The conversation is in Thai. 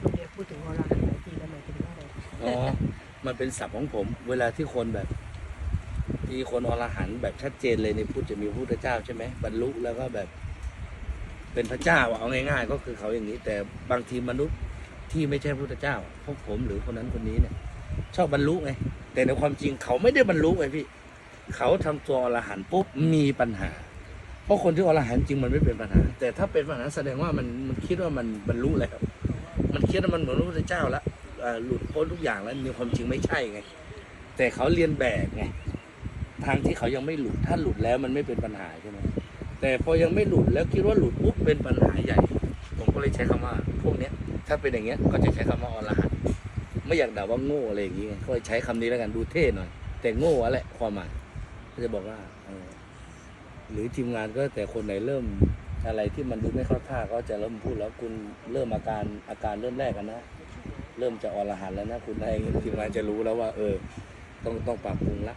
คุณเดียพูดถึงอรหันต์หลายทีแล้วหมายถึงว่าอะไรอ๋อ มันเป็นศัพท์ของผม เวลาที่คนแบบที่คนอรหันต์แบบชัดเจนเลยในพุทธจะมีพระพุทธเจ้าใช่ไหมบรรลุแล้วก็แบบ เป็นพระเจ้าเอาง่าย ๆ ก็คือเขาอย่างนี้ แต่บางทีมนุษย์ที่ไม่ใช่พระพุทธเจ้าพวกผมหรือคนนั้นคนนี้เนี่ย ชอบบรรลุไงแต่ในความจริงเขาไม่ได้บรรลุไงพี่ เขาทำตัวอรหันต์ปุ๊บมีปัญหา เพราะคนที่อรหันต์จริงมันไม่เป็นปัญหา แต่ถ้าเป็นปัญหาแสดงว่ามันมันคิดว่ามันบรรลุแล้ว มันคิดว่ามันเหมือนพระพุทธเจ้าแล้วหลุดพ้นทุกอย่างแล้วในความจริงไม่ใช่ไง แต่เขาเรียนแบบไงทางที่เขายังไม่หลุดถ้าหลุดแล้วมันไม่เป็นปัญหาใช่ไหมแต่พอยังไม่หลุดแล้วคิดว่าหลุดปุ๊บเป็นปัญหาใหญ่ ผมก็เลยใช้คำว่า พวกเนี้ย ถ้าเป็นอย่างเงี้ยก็จะใช้คำว่าอรหันต์ไม่อยากด่าว่าโง่อะไรอย่างเงี้ยก็เลยใช้คำนี้แล้วกันดูเท่หน่อย แต่โง่อะแหละความหมายก็จะบอกว่าหรือทีมงานก็แต่คนไหนเริ่ม อะไรที่มันดูไม่เข้าท่าก็จะเริ่มพูดแล้วคุณเริ่มอาการอาการเริ่มแรกกันนะเริ่มจะอรหันแล้วนะคุณนายทีมงานจะรู้แล้วว่า เออ ต้องต้องปรับปรุงละ